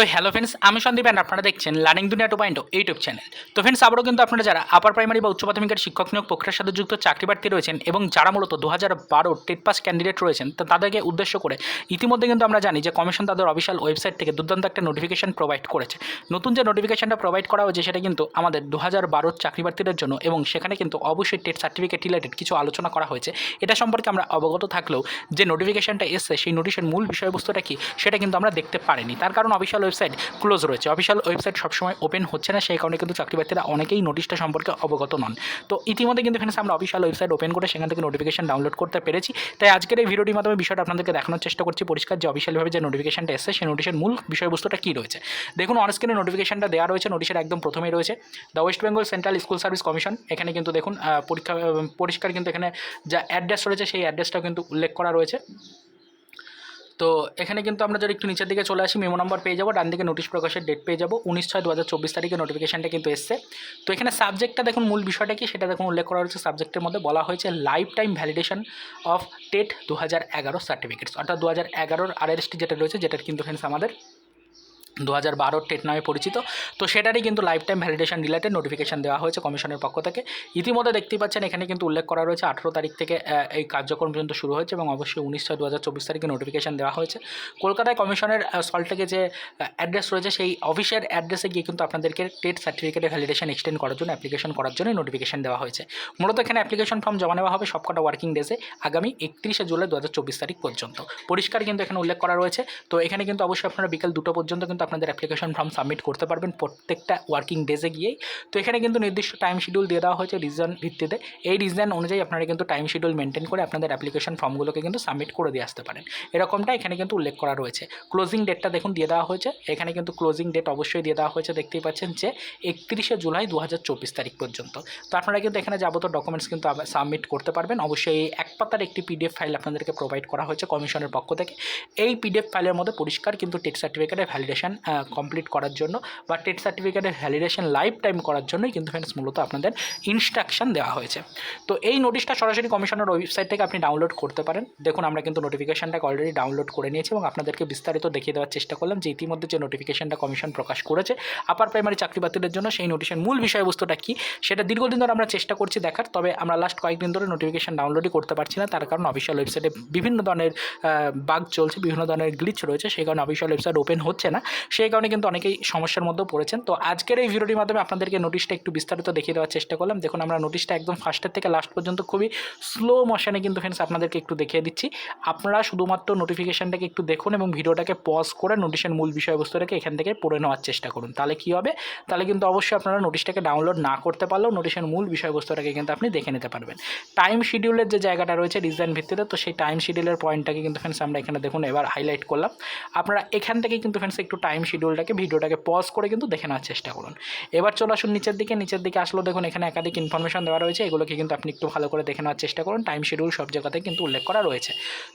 তো hello friends আমি Sandeep and আপনারা দেখছেন learning Duniya two point YouTube channel তো ফ্রেন্ডস আবারও কিন্তু আপনারা যারা আপার প্রাইমারি বা উচ্চ প্রাথমিকের শিক্ষক নিয়োগ প্রক্রিয়ার সাথে যুক্ত চাকরি প্রার্থী রয়েছেন এবং যারা মূলত দু হাজার বারো টেট পাস ক্যান্ডিডেট রয়েছেন, তো তাদেরকে উদ্দেশ্য করে ইতিমধ্যে কিন্তু আমরা জানি যে কমিশন তাদের অফিসিয়াল ওয়েবসাইট থেকে দুর্দান্ত একটা নোটিফিকেশন প্রোভাইড করেছে। নতুন যে নোটিফিকেশনটা প্রোভাইড করা হয়েছে, সেটা কিন্তু আমাদের দু হাজার বারোর চাকরি প্রার্থীদের জন্য এবং সেখানে কিন্তু অবশ্যই টেট সার্টিফিকেট রিলেটেড কিছু আলোচনা করা হয়েছে। এটা সম্পর্কে আমরা অবগত থাকলেও যে নোটিফিকেশনটা এসছে, সেই নোটিশের মূল বিষয়বস্তুটা কি, সেটা কিন্তু আমরা দেখতে পারিনি। তার কারণ অফিসিয়াল ওয়েবসাইট ক্লোজ রয়েছে। অফিসিয়াল ওয়েবসাইট সবসময় ওপেন হচ্ছে না, সেই কারণে কিন্তু চাকরি প্রার্থীরা অনেকেই নোটিশটা সম্পর্কে অবগত নন। তো ইতিমধ্যে কিন্তু ফ্রেন্ডস আমরা অফিসিয়াল ওয়েবসাইট ওপেন করে সেখান থেকে নোটিফিকেশন ডাউনলোড করতে পেরেছি। তাই আজকের এই ভিডিওটির মাধ্যমে বিষয়টা আপনাদেরকে দেখানোর চেষ্টা করছি পরিষ্কার যে অফিসিয়ালভাবে যে নোটিফিকেশনটা এসছে, সেই নোটিশের মূল বিষয়বস্তুটা কী রয়েছে। দেখুন অনস্ক্রিনে নোটিফিকেশনটা দেওয়া রয়েছে নোটিশের একদম প্রথমেই রয়েছে। The West Bengal central school service commission এখানে কিন্তু দেখুন পরীক্ষা, পরিষ্কার কিন্তু এখানে যা অ্যাড্রেস রয়েছে, সেই অ্যাড্রেসটাও কিন্তু উল্লেখ করা রয়েছে। তো এখানে কিন্তু আমরা যদি একটু নিচের দিকে চলে আসি মেমো নম্বর পেয়ে যাব ডান দিকে নোটিশ প্রকাশের ডেট পেয়ে যাব, উনিশ ছয় দু হাজার চব্বিশ তারিখে নোটিফিকেশানটা কিন্তু এসছে। তো এখানে সাবজেক্টটা দেখুন, মূল বিষয়টা কি সেটা দেখুন উল্লেখ করা হয়েছে। সাবজেক্টের মধ্যে বলা হয়েছে life time validation of TET দু হাজার এগারো সার্টিফিকেটস অর্থাৎ দু হাজার এগারোর আরএসটি যেটা রয়েছে, যেটার কিন্তু ফ্রেন্ডস আমাদের দু হাজার বারোর টেট নামে পরিচিত। তো সেটারই কিন্তু life time validation related notification দেওয়া হয়েছে কমিশনের পক্ষ থেকে। ইতিমধ্যে দেখতেই পাচ্ছেন, এখানে কিন্তু উল্লেখ করা রয়েছে আঠেরো তারিখ থেকে এই কার্যক্রম পর্যন্ত শুরু হয়েছে এবং অবশ্যই উনিশ ছয় দু হাজার চব্বিশ তারিখে নোটিফিকেশন দেওয়া হয়েছে। কলকাতায় কমিশনের সল্টেকে যে অ্যাড্রেস রয়েছে, সেই অফিসের অ্যাড্রেসে গিয়ে কিন্তু আপনাদেরকে টেট সার্টিফিকেটের ভ্যালিডেশন এক্সটেন্ড করার জন্য অ্যাপ্লিকেশন করার জন্য নোটিফিকেশন দেওয়া হয়েছে। মূলত এখানে অ্যাপ্লিকেশন ফর্ম জমা নেওয়া হবে সবকটা ওয়ার্কিং ডেজে আগামী একত্রিশে জুলাই দু হাজার চব্বিশ তারিখ পর্যন্ত। পরিষ্কার কিন্তু এখানে উল্লেখ করা রয়েছে। তো এখানে কিন্তু অবশ্যই আপনারা বিকেল দুটো পর্যন্ত কিন্তু আপনাদের অ্যাপ্লিকেশন ফর্ম সাবমিট করতে পারবেন প্রত্যেকটা ওয়ার্কিং ডেজে গিয়েই। তো এখানে কিন্তু নির্দিষ্ট টাইম শিডিউল দিয়ে দেওয়া হয়েছে রিজন ভিত্তিতে। এই রিজন অনুযায়ী আপনারা কিন্তু টাইম শিডিউল মেনটেন করে আপনাদের অ্যাপ্লিকেশন ফর্মগুলোকে কিন্তু সাবমিট করে দিয়ে আসতে পারেন। এরকমটা এখানে কিন্তু উল্লেখ করা রয়েছে। ক্লোজিং ডেটটা দেখুন দিয়ে দেওয়া হয়েছে। এখানে কিন্তু ক্লোজিং ডেট অবশ্যই দিয়ে দেওয়া হয়েছে। দেখতেই পাচ্ছেন যে একত্রিশে জুলাই দু হাজার চব্বিশ তারিখ পর্যন্ত। তো আপনারা কিন্তু এখানে যাবতীয় ডকুমেন্টস কিন্তু সাবমিট করতে পারবেন। অবশ্যই এই এক পাতার একটি পিডিএফ ফাইল আপনাদেরকে প্রোভাইড করা হয়েছে কমিশনের পক্ষ থেকে। এই পিডিএফ ফাইলের মধ্যে পরিষ্কার কিন্তু টেট সার্টিফিকেটের ভ্যালিডেশন কমপ্লিট করার জন্য বা টেট সার্টিফিকেটের ভ্যালিডেশন লাইফ টাইম করার জন্যই কিন্তু ফ্রেন্ডস মূলত আপনাদের ইনস্ট্রাকশন দেওয়া হয়েছে। তো এই নোটিশটা সরাসরি কমিশনের ওয়েবসাইট থেকে আপনি ডাউনলোড করতে পারেন। দেখুন, আমরা কিন্তু নোটিফিকেশনটাকে অলরেডি ডাউনলোড করে নিয়েছি এবং আপনাদেরকে বিস্তারিত দেখিয়ে দেওয়ার চেষ্টা করলাম যে ইতিমধ্যে যে নোটিফিকেশনটা কমিশন প্রকাশ করেছে আপার প্রাইমারি চাকরি প্রার্থীদের জন্য সেই নোটিশের মূল বিষয়বস্তুটা কী, সেটা দীর্ঘদিন ধরে আমরা চেষ্টা করছি দেখার, তবে আমরা লাস্ট কয়েকদিন ধরে নোটিফিকেশন ডাউনলোডই করতে পারছি না। তার কারণ অফিসিয়াল ওয়েবসাইটে বিভিন্ন ধরনের বাগ চলছে, বিভিন্ন ধরনের গ্লিচ রয়েছে, সেই কারণে অফিসিয়াল ওয়েবসাইট ওপেন হচ্ছে না। সেই কারণে কিন্তু অনেকেই সমস্যার মধ্যেও পড়েছেন। তো আজকের এই ভিডিওটির মাধ্যমে আপনাদেরকে নোটিশটা একটু বিস্তারিত দেখিয়ে দেওয়ার চেষ্টা করলাম। দেখুন, আমরা নোটিশটা একদম ফার্স্টের থেকে লাস্ট পর্যন্ত খুবই স্লো মোশনে কিন্তু ফ্রেন্ডস আপনাদেরকে একটু দেখিয়ে দিচ্ছি। আপনারা শুধুমাত্র নোটিফিকেশনটাকে একটু দেখুন এবং ভিডিওটাকে পজ করে নোটিশের মূল বিষয়বস্তুটাকে এখান থেকে পড়ে নেওয়ার চেষ্টা করুন। তাহলে কী হবে? তাহলে কিন্তু অবশ্যই আপনারা নোটিশটাকে ডাউনলোড না করতে পারলেও নোটিশের মূল বিষয়বস্তুটাকে কিন্তু আপনি দেখে নিতে পারবেন। টাইম শিডিউলের যে জায়গাটা রয়েছে ডিজাইন ভিত্তিতে, তো সেই টাইম শিডিউলের পয়েন্টটাকে কিন্তু ফ্রেন্ডস আমরা এখানে দেখুন এবার হাইলাইট করলাম। আপনারা এখান থেকে কিন্তু ফ্রেন্ডস একটু টাইম শিডিউলটাকে ভিডিওটাকে পজ করে কিন্তু দেখে নেওয়ার চেষ্টা করুন। এবার চলে আসুন নিচের দিকে নিচের দিকে আসলেও দেখুন এখানে একাধিক ইনফরমেশন দেওয়া রয়েছে, এগুলোকে কিন্তু আপনি একটু ভালো করে দেখে নেওয়ার চেষ্টা করুন টাইম শিডিউল সব জায়গাতে কিন্তু উল্লেখ করা রয়েছে।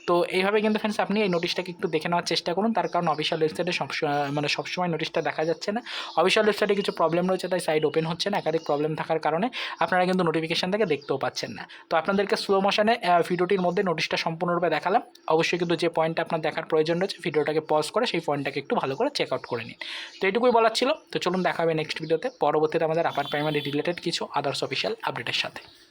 তো এইভাবে কিন্তু ফ্রেন্ডস আপনি এই নোটিশটাকে একটু দেখে নেওয়ার চেষ্টা করুন, তার কারণ অফিসিয়াল ওয়েবসাইটে সব মানে সবসময় নোটিশটা দেখা যাচ্ছে না। অফিসিয়াল ওয়েবসাইটে কিছু প্রবলেম রয়েছে, তাই সাইড ওপেন হচ্ছে না, একাধিক প্রবলেম থাকার কারণে আপনারা কিন্তু নোটিফিকেশন থেকে দেখতেও পাচ্ছেন না। তো আপনাদেরকে স্লো মোশনে ভিডিওটির মধ্যে নোটিশটা সম্পূর্ণরূপে দেখালাম। অবশ্যই কিন্তু যে পয়েন্টটা আপনার দেখার প্রয়োজন রয়েছে ভিডিওটাকে পজ করে সেই পয়েন্টটাকে একটু ভালো করে চেক আউট করে নিন। তো এটুকুই বলার ছিল। তো চলুন দেখাবে নেক্সট ভিডিওতে পরবর্তীতে আমাদের আপার প্রাইমারি রিলেটেড কিছু আদার্স অফিসিয়াল আপডেটের সাথে।